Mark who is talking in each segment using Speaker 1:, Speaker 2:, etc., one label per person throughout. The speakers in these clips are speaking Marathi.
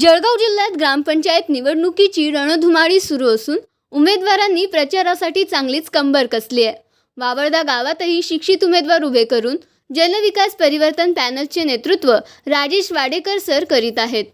Speaker 1: जळगाव जिल्ह्यात ग्रामपंचायत निवडणुकीची रणधुमाळी सुरू असून उमेदवारांनी प्रचारासाठी चांगलीच कंबर कसली आहे. वावरदा गावातही शिक्षित उमेदवार उभे करून जलविकास परिवर्तन पॅनलचे नेतृत्व राजेश वाडेकर सर करीत आहेत.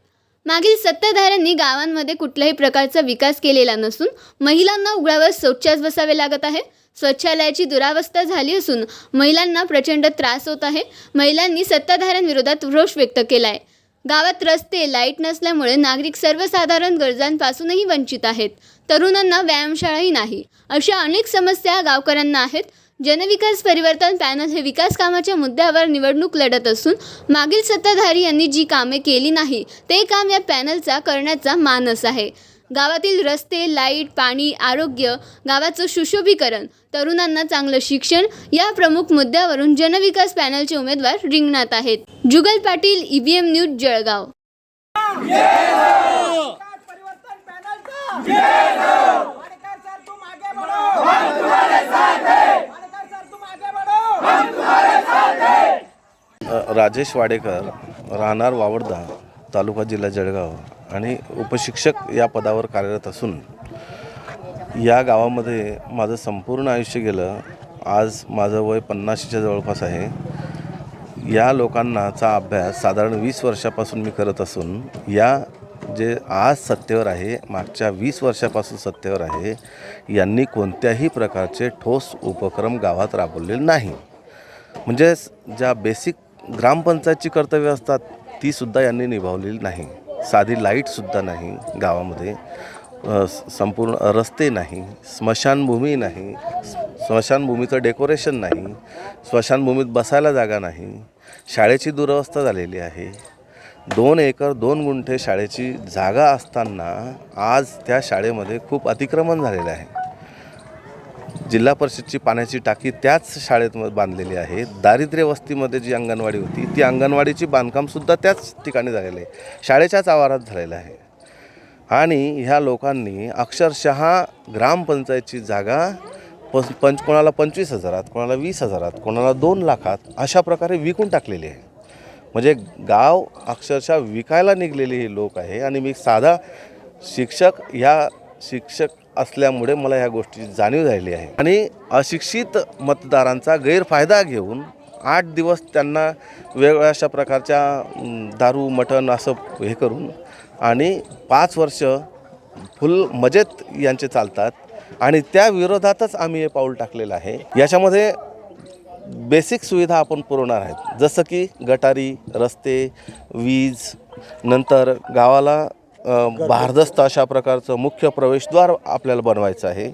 Speaker 1: मागील सत्ताधाऱ्यांनी गावांमध्ये कुठल्याही प्रकारचा विकास केलेला नसून महिलांना उघड्यावर शौचास बसावे लागत आहे. स्वच्छालयाची दुरावस्था झाली असून महिलांना प्रचंड त्रास होत आहे. महिलांनी सत्ताधाऱ्यांविरोधात रोष व्यक्त केला आहे गावात रस्ते लाइट नसल्यामुळे नागरिक सर्वसाधारण गरजांपासूनही वंचित आहेत. तरुणांना व्यायामशाळाही नाही. अशा अनेक समस्या गावकऱ्यांना आहेत. जनविकास परिवर्तन पॅनल हे विकास कामाच्या मुद्द्यावर निवडणूक लढत असून मागील सत्ताधारी यांनी जी कामे केली नाही ते काम या पॅनलचा करण्याचा मानस आहे. गावातील रस्ते लाइट पाणी आरोग्य गावाचं सुशोभीकरण तरुणांना चांगलं शिक्षण या प्रमुख मुद्द्यावरून जनविकास पॅनलचे उमेदवार रिंगणात आहेत. Jugal Patil EVM news Jalgaon.
Speaker 2: Rajesh Wadekar राहणार वावडदा. तालुका जिल्हा जळगाव आणि उपशिक्षक या पदावर कार्यरत असून या गावामध्ये माझं संपूर्ण आयुष्य गेलं. आज माझं वय पन्नाशीच्या जवळपास आहे. या लोकांनाचा अभ्यास साधारण वीस वर्षापासून मी करत असून या जे आज सत्तेवर आहे मागच्या वीस वर्षापासून सत्तेवर आहे यांनी कोणत्याही प्रकारचे ठोस उपक्रम गावात राबवलेले नाही. म्हणजे ज्या बेसिक ग्रामपंचायतची कर्तव्य असतात तीसुद्धा यांनी निभावलेली नाही. साधी लाईटसुद्धा नाही गावामध्ये. संपूर्ण रस्ते नाही स्मशानभूमी नाही स्मशानभूमीचं डेकोरेशन नाही स्मशानभूमीत बसायला जागा नाही. शाळेची दुरवस्था झालेली आहे. दोन एकर दोन गुंठे शाळेची जागा असताना आज त्या शाळेमध्ये खूप अतिक्रमण झालेलं आहे. जिल्हा परिषदची पाण्याची टाकी त्याच शाळेत बांधलेली आहे. दारिद्र्य वस्तीमध्ये जी अंगणवाडी होती ती अंगणवाडीची बांधकामसुद्धा त्याच ठिकाणी झालेलं आहे. शाळेच्याच आवारात झालेलं आहे. आणि ह्या लोकांनी अक्षरशः ग्रामपंचायतची जागा प पंच कोणाला पंचवीस हजारात कोणाला वीस हजारात कोणाला दोन लाखात अशा प्रकारे विकून टाकलेली आहे. म्हणजे गाव अक्षरशः विकायला निघलेले हे लोक आहे. आणि मी साधा शिक्षक ह्या शिक्षक असल्यामुळे मला ह्या गोष्टीची जाणीव झालेली आहे. आणि अशिक्षित मतदारांचा गैरफायदा घेऊन आठ दिवस त्यांना वेगवेगळ्या अशा प्रकारच्या दारू मटण असं हे करून आणि पाच वर्ष फुल मजेत यांचे चालतात. आणि त्या विरोधातच आम्ही हे पाऊल टाकलेलं आहे. याच्यामध्ये बेसिक सुविधा आपण पुरवणार आहेत. जसं की गटारी रस्ते वीज नंतर गावाला भारदस्त अशा प्रकारचं मुख्य प्रवेशद्वार आपल्याला बनवायचं आहे.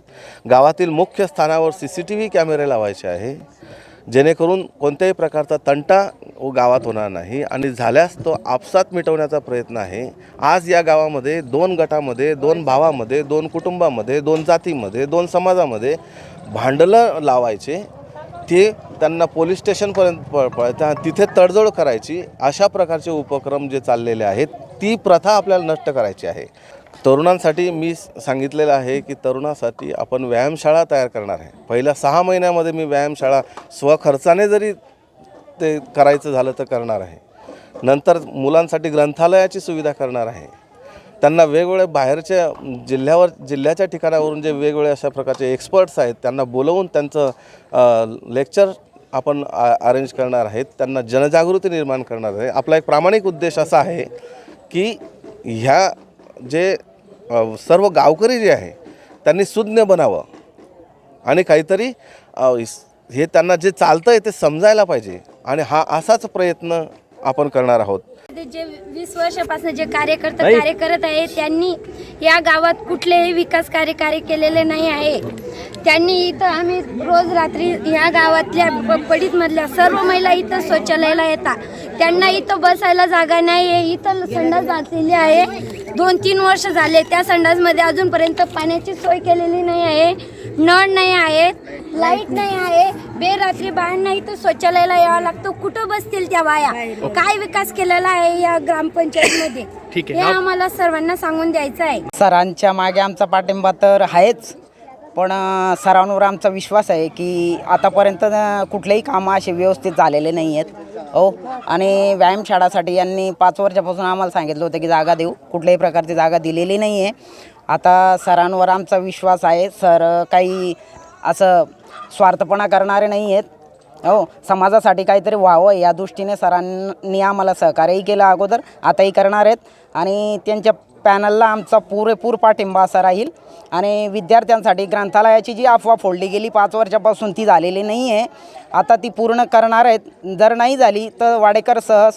Speaker 2: गावातील मुख्य स्थानावर सी सी टी व्ही कॅमेरे लावायचे आहे. जेणेकरून कोणत्याही प्रकारचा तंटा व गावात होणार नाही आणि झाल्यास तो आपसात मिटवण्याचा प्रयत्न आहे. आज या गावामध्ये दोन गटामध्ये दोन भावामध्ये दोन कुटुंबामध्ये दोन जातीमध्ये दोन समाजामध्ये भांडलं लावायचे. ते त्यांना पोलीस स्टेशनपर्यंत प प- त्या तिथे तडजोड करायची अशा प्रकारचे उपक्रम जे चाललेले आहेत ती प्रथा आपल्याला नष्ट करायची आहे. तरुणांसाठी मी सांगितलेलं आहे की तरुणासाठी आपण व्यायामशाळा तयार करणार आहे. पहिल्या सहा महिन्यामध्ये मी व्यायामशाळा स्वखर्चाने जरी ते करायचं झालं तर करणार आहे. नंतर मुलांसाठी ग्रंथालयाची सुविधा करणार आहे. त्यांना वेगवेगळ्या बाहेरच्या जिल्ह्यावर जिल्ह्याच्या ठिकाणावरून जे वेगवेगळे अशा प्रकारचे एक्सपर्ट्स आहेत त्यांना बोलवून त्यांचं लेक्चर आपण आ अरेंज करणार आहेत. त्यांना जनजागृती निर्माण करणार आहे. आपला एक प्रामाणिक उद्देश असा आहे की ह्या जे सर्व गावकरी जे आहे त्यांनी सुज्ञ बनावं. आणि काहीतरी हे त्यांना जे चालतं आहे ते समजायला पाहिजे. आणि हा असाच प्रयत्न आपण करणार आहोत.
Speaker 3: जे वीस वर्षापासून जे कार्यकर्ते कार्य करत आहे त्यांनी या गावात कुठलेही विकास कार्य कार्य केलेले नाही आहे. त्यांनी इथं आम्ही रोज रात्री या गावातल्या पडीतमधल्या सर्व महिला इथं शौचालयाला येतात. त्यांना इथं बसायला जागा नाही आहे इथं संडास बांधलेली आहे. दोन तीन वर्ष झाले त्या संडासमध्ये अजूनपर्यंत पाण्याची सोय केलेली नाही आहे. नळ नाही आहेत लाइट नाही आहे. बेरात्री बायांना इथं शौचालयाला यावं लागतं. कुठं बसतील त्या बाया? काय विकास केलेला आहे या ग्रामपंचायतमध्ये? हे आम्हाला सर्वांना सांगून द्यायचं आहे.
Speaker 4: सरांच्या मागे आमचा पाठिंबा तर आहेच. पण सरांवर आमचा विश्वास आहे की आतापर्यंत कुठलेही कामं असे व्यवस्थित झालेले नाही आहेत हो? आणि व्यायामशाळासाठी यांनी पाच वर्षापासून आम्हाला सांगितलं होतं की जागा देऊ. कुठल्याही प्रकारची जागा दिलेली नाही आहे आता सरांवर आमचा विश्वास आहे. सर काही असं स्वार्थपणा करणारे नाही आहेत हो? समाजासाठी काहीतरी व्हावं या दृष्टीने सरांनी आम्हाला सहकार्यही केलं अगोदर. आताही करणार आहेत. आणि त्यांच्या पॅनलला आमचा पुरेपूर पाठिंबा असा राहील. आणि विद्यार्थ्यांसाठी ग्रंथालयाची जी अफवा फोडली गेली पाच वर्षापासून ती झालेली नाही आहे आता ती पूर्ण करणार आहेत. जर नाही झाली तर वाडेकर सह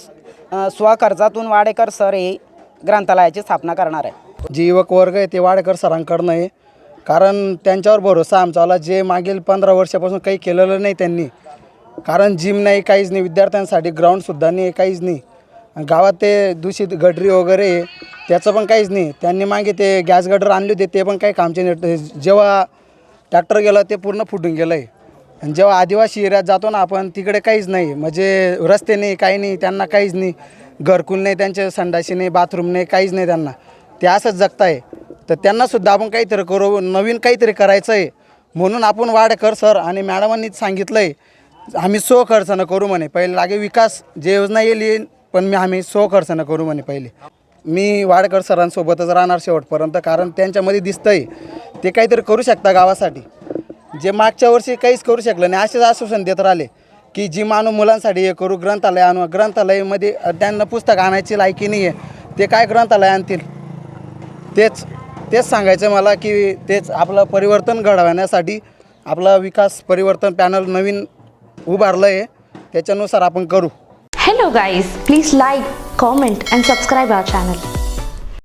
Speaker 4: अ, स्वखर्चातून वाडेकर सर हे ग्रंथालयाची स्थापना करणार आहे
Speaker 5: जे युवक वर्ग आहे ते वाडेकर सरांकडनं आहे. कारण त्यांच्यावर भरोसा आमचावाला जे मागील पंधरा वर्षापासून काही केलेलं नाही त्यांनी. कारण जिम नाही काहीच नाही. विद्यार्थ्यांसाठी ग्राउंडसुद्धा नाही काहीच नाही. गावात ते दूषित गटरी वगैरे त्याचं पण काहीच नाही. त्यांनी मागे ते गॅस गटर आणले होते ते पण काही कामचे नाही. जेव्हा ट्रॅक्टर गेलं ते पूर्ण फुटून गेलं आहे आणि जेव्हा आदिवासी एरियात जातो ना आपण तिकडे काहीच नाही. म्हणजे रस्ते नाही काही नाही त्यांना काहीच नाही. घरकुल नाही त्यांचे संडाशी नाही बाथरूम नाही काहीच नाही त्यांना. ते असंच जगताय. तर त्यांनासुद्धा आपण काहीतरी करू नवीन काहीतरी करायचं आहे म्हणून आपण वाढ कर सर. आणि मॅडमांनी सांगितलं आहे आम्ही सो खर्चानं करू म्हणे. पहिले लागे विकास जे योजना येईल येईल. पण मी आम्ही सो खर्चानं करू म्हणे पहिले. मी वाडकर सरांसोबतच राहणार शेवटपर्यंत कारण त्यांच्यामध्ये दिसतंय ते काहीतरी करू शकता गावासाठी. जे मागच्या वर्षी काहीच करू शकलं नाही असेच आश्वासन देत राहिले की जी माणू मुलांसाठी हे करू ग्रंथालय आणू. ग्रंथालयामध्ये त्यांना पुस्तक आणायची लायकी नाही आहे ते काय ग्रंथालय आणतील? तेच तेच सांगायचं मला की तेच आपलं परिवर्तन घडवण्यासाठी आपला विकास परिवर्तन पॅनल नवीन उभारलं आहे त्याच्यानुसार आपण करू.
Speaker 6: Hello guys please like comment and subscribe our channel.